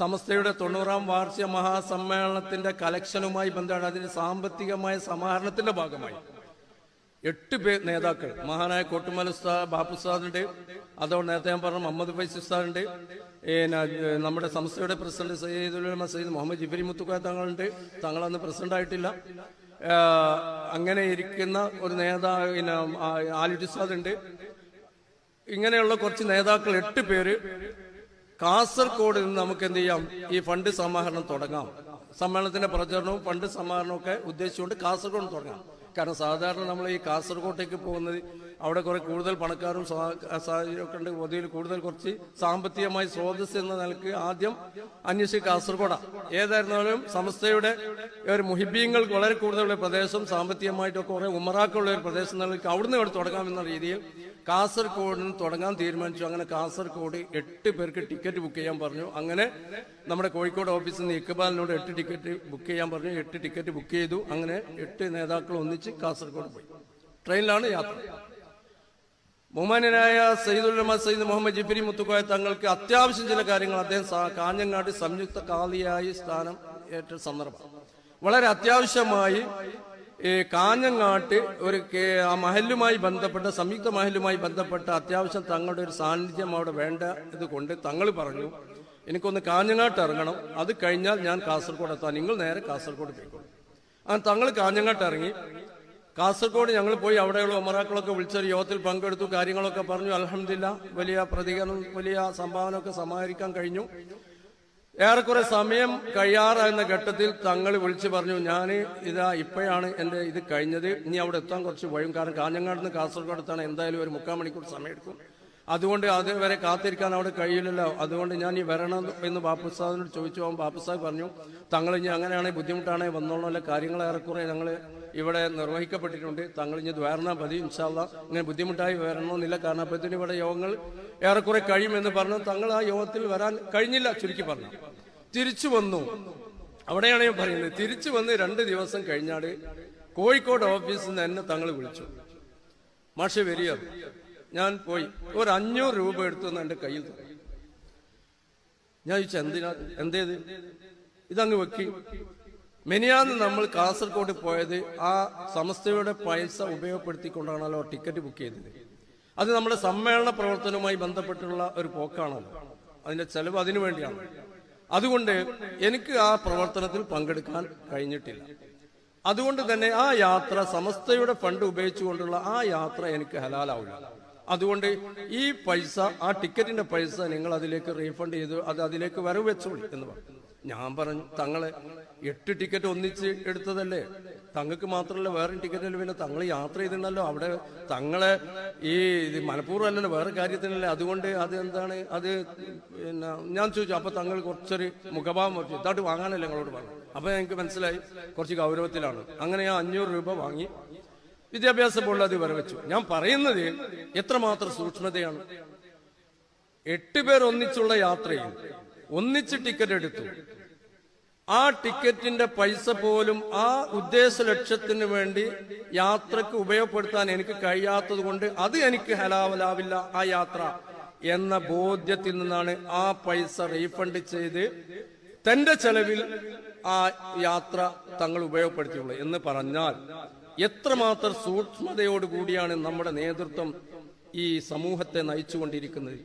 സമസ്തയുടെ തൊണ്ണൂറാം വാർഷിക മഹാസമ്മേളനത്തിന്റെ കലക്ഷനുമായി ബന്ധമാണ് അതിന്റെ സാമ്പത്തികമായ സമാഹരണത്തിന്റെ ഭാഗമായി. എട്ട് പേ നേതാക്കൾ മഹാനായ കോട്ടുമല ഉസ്താദ് ബാപ്പു ഉസ്താദുണ്ട് അതോടെ നേരത്തെ ഞാൻ പറഞ്ഞ മുഹമ്മദ് ഫൈസ് നമ്മുടെ സംസ്ഥയുടെ പ്രസിഡന്റ് സയ്യിദ് സയ്യിദ് മുഹമ്മദ് ജിബരി മുത്തുക്ക തങ്ങളുണ്ട്. തങ്ങളന്ന് പ്രസിഡന്റ് ആയിട്ടില്ല. അങ്ങനെ ഇരിക്കുന്ന ഒരു നേതാ പിന്നെ ആലിഡ് ഉസ്താദ് ഉണ്ട് ഇങ്ങനെയുള്ള കുറച്ച് നേതാക്കൾ എട്ട് പേര് കാസർഗോഡ് നിന്ന് നമുക്ക് എന്ത് ചെയ്യാം ഈ ഫണ്ട് സമാഹരണം തുടങ്ങാം. സമ്മേളനത്തിന്റെ പ്രചരണവും ഫണ്ട് സമാഹരണവും ഒക്കെ ഉദ്ദേശിച്ചുകൊണ്ട് കാസർഗോഡ് തുടങ്ങാം. കാരണം സാധാരണ നമ്മൾ ഈ കാസർഗോട്ടേക്ക് പോകുന്നത് അവിടെ കുറെ കൂടുതൽ പണക്കാരും സാഹചര്യമൊക്കെ ഉണ്ട്. പൊതുവിൽ കൂടുതൽ കുറച്ച് സാമ്പത്തികമായി സ്രോതസ് എന്ന നിലയ്ക്ക് ആദ്യം അന്വേഷിച്ച് കാസർഗോഡാണ് ഏതായിരുന്നാലും സംസ്ഥയുടെ ഒരു മുഹിബീങ്ങൾ വളരെ കൂടുതലുള്ള പ്രദേശം സാമ്പത്തികമായിട്ടൊക്കെ കുറെ ഉമറാക്കുള്ള ഒരു പ്രദേശം നിലയ്ക്ക് അവിടുന്ന് ഇവിടെ തുടങ്ങാമെന്ന രീതിയിൽ കാസർഗോഡിൽ തുടങ്ങാൻ തീരുമാനിച്ചു. അങ്ങനെ കാസർഗോഡ് എട്ട് പേർക്ക് ടിക്കറ്റ് ബുക്ക് ചെയ്യാൻ പറഞ്ഞു. അങ്ങനെ നമ്മുടെ കോഴിക്കോട് ഓഫീസിൽ നിന്ന് ഇക്ബാലിനോട് എട്ട് ടിക്കറ്റ് ബുക്ക് ചെയ്യാൻ പറഞ്ഞു. എട്ട് ടിക്കറ്റ് ബുക്ക് ചെയ്തു. അങ്ങനെ എട്ട് നേതാക്കൾ ഒന്നിച്ച് കാസർഗോഡ് പോയി. ട്രെയിനിലാണ് യാത്ര. ബഹുമാനായ സയ്യിദുൽ സയ്യിദ് മുഹമ്മദ് ജിബിരി മുത്തുക്കോയ തങ്ങൾക്ക് അത്യാവശ്യം ചില കാര്യങ്ങൾ അദ്ദേഹം കാഞ്ഞങ്ങാട് സംയുക്ത കാളിയായി സ്ഥാനം ഏറ്റ സന്ദർഭം. വളരെ അത്യാവശ്യമായി കാഞ്ഞങ്ങാട്ട് ഒരു ആ മഹലുമായി ബന്ധപ്പെട്ട സംയുക്ത മഹലുമായി ബന്ധപ്പെട്ട അത്യാവശ്യം തങ്ങളുടെ ഒരു സാന്നിധ്യം അവിടെ വേണ്ട ഇത് കൊണ്ട് തങ്ങൾ പറഞ്ഞു എനിക്കൊന്ന് കാഞ്ഞങ്ങാട്ട് ഇറങ്ങണം. അത് കഴിഞ്ഞാൽ ഞാൻ കാസർഗോഡ് എത്താം. നിങ്ങൾ നേരെ കാസർഗോഡ് പോയിക്കോളൂ. അങ്ങനെ തങ്ങൾ കാഞ്ഞങ്ങാട്ട് ഇറങ്ങി. കാസർഗോഡ് ഞങ്ങൾ പോയി അവിടെയുള്ള ഉമറാക്കളൊക്കെ വിളിച്ചൊരു യോഗത്തിൽ പങ്കെടുത്തു കാര്യങ്ങളൊക്കെ പറഞ്ഞു. അലഹമില്ല വലിയ പ്രതികരണം വലിയ സംഭാവന ഒക്കെ സമാഹരിക്കാൻ കഴിഞ്ഞു. ഏറെക്കുറെ സമയം കഴിയാറാകുന്ന ഘട്ടത്തിൽ തങ്ങൾ വിളിച്ചു പറഞ്ഞു ഞാൻ ഇതാ ഇപ്പോഴാണ് എന്റെ ഇത് കഴിഞ്ഞത്. ഇനി അവിടെ എത്താൻ കുറച്ച് വഴും കാരണം. കാഞ്ഞങ്ങാട് നിന്ന് കാസർഗോഡ് എത്താണ്. എന്തായാലും ഒരു മുക്കാൽ മണിക്കൂർ സമയമെടുക്കും. അതുകൊണ്ട് അതുവരെ കാത്തിരിക്കാൻ അവിടെ കഴിയില്ലല്ലോ അതുകൊണ്ട് ഞാൻ ഈ വരണം എന്ന് ബാപ്പുസാദിനോട് ചോദിച്ചു. അവൻ ബാപ്പുസാദ് പറഞ്ഞു തങ്ങൾ ഇനി അങ്ങനെയാണെങ്കിൽ ബുദ്ധിമുട്ടാണെങ്കിൽ വന്നോളൂല്ല കാര്യങ്ങൾ ഏറെക്കുറെ ഞങ്ങൾ ഇവിടെ നിർവഹിക്കപ്പെട്ടിട്ടുണ്ട്. തങ്ങൾ ഇനി വരണം. മതി. ഇൻഷാല്ല ഇങ്ങനെ ബുദ്ധിമുട്ടായി വരണമെന്നില്ല. കാരണം അപ്പോഴത്തേനും ഇവിടെ യോഗങ്ങൾ ഏറെക്കുറെ കഴിയുമെന്ന് പറഞ്ഞു. തങ്ങൾ ആ യോഗത്തിൽ വരാൻ കഴിഞ്ഞില്ല ചുരുക്കി പറഞ്ഞു. തിരിച്ചു വന്നു. അവിടെയാണ് ഞാൻ പറയുന്നത്. തിരിച്ചു വന്ന് രണ്ട് ദിവസം കഴിഞ്ഞാട് കോഴിക്കോട് ഓഫീസിൽ നിന്ന് എന്നെ തങ്ങൾ വിളിച്ചു. മാഷെ വരിക. ഞാൻ പോയി. ഒരു അഞ്ഞൂറ് രൂപ എടുത്തു എന്ന് എന്റെ കയ്യിൽ തന്നു. ഞാൻ ചോദിച്ചു എന്തിനാ? എന്തേത്? ഇതങ്ങ് വെക്കി. മെനിയാന്ന് നമ്മൾ കാസർഗോഡ് പോയത് ആ സമസ്തയുടെ പൈസ ഉപയോഗപ്പെടുത്തിക്കൊണ്ടാണല്ലോ ടിക്കറ്റ് ബുക്ക് ചെയ്തത്. അത് നമ്മുടെ സമ്മേളന പ്രവർത്തനവുമായി ബന്ധപ്പെട്ടുള്ള ഒരു പോക്കാണല്ലോ അതിന്റെ ചെലവ് അതിനു വേണ്ടിയാണ്. അതുകൊണ്ട് എനിക്ക് ആ പ്രവർത്തനത്തിൽ പങ്കെടുക്കാൻ കഴിഞ്ഞിട്ടില്ല. അതുകൊണ്ട് തന്നെ ആ യാത്ര സമസ്തയുടെ ഫണ്ട് ഉപയോഗിച്ചുകൊണ്ടുള്ള ആ യാത്ര എനിക്ക് ഹലാലാവില്ല. അതുകൊണ്ട് ഈ പൈസ ആ ടിക്കറ്റിന്റെ പൈസ നിങ്ങൾ അതിലേക്ക് റീഫണ്ട് ചെയ്തു അത് അതിലേക്ക് വരവ് വെച്ചോളി എന്ന് പറഞ്ഞു. ഞാൻ പറഞ്ഞു തങ്ങളെ എട്ട് ടിക്കറ്റ് ഒന്നിച്ച് എടുത്തതല്ലേ? തങ്ങൾക്ക് മാത്രമല്ല വേറെ ടിക്കറ്റ് പിന്നെ തങ്ങൾ യാത്ര ചെയ്തിട്ടുണ്ടല്ലോ. അവിടെ തങ്ങളെ ഈ ഇത് മനഃപൂർവം അല്ലല്ലോ വേറെ കാര്യത്തിനല്ലേ. അതുകൊണ്ട് അത് എന്താണ്? അത് പിന്നെ ഞാൻ ചോദിച്ചു അപ്പൊ തങ്ങൾ കുറച്ചൊരു മുഖഭാവം വെച്ചു. ഇതായിട്ട് വാങ്ങാനല്ലേ ഞങ്ങളോട് പറഞ്ഞു അപ്പൊ എനിക്ക് മനസ്സിലായി കുറച്ച് ഗൗരവത്തിലാണ്. അങ്ങനെ ഞാൻ അഞ്ഞൂറ് രൂപ വാങ്ങി. വിദ്യാഭ്യാസ ബോർഡിൽ അത് വരവെച്ചു. ഞാൻ പറയുന്നത് എത്രമാത്രം സൂക്ഷ്മതയാണ്. എട്ട് പേർ ഒന്നിച്ചുള്ള യാത്രയിൽ ഒന്നിച്ച് ടിക്കറ്റ് എടുത്തു. ആ ടിക്കറ്റിന്റെ പൈസ പോലും ആ ഉദ്ദേശ ലക്ഷ്യത്തിന് വേണ്ടി യാത്രയ്ക്ക് ഉപയോഗപ്പെടുത്താൻ എനിക്ക് കഴിയാത്തത് കൊണ്ട് അത് എനിക്ക് ഹലാവലാവില്ല ആ യാത്ര എന്ന ബോധ്യത്തിൽ നിന്നാണ് ആ പൈസ റീഫണ്ട് ചെയ്ത് തന്റെ ചെലവിൽ ആ യാത്ര തങ്ങൾ ഉപയോഗപ്പെടുത്തിയുള്ളൂ എന്ന് പറഞ്ഞാൽ എത്രമാത്രം സൂക്ഷ്മതയോടുകൂടിയാണ് നമ്മുടെ നേതൃത്വം ഈ സമൂഹത്തെ നയിച്ചുകൊണ്ടിരിക്കുന്നത്?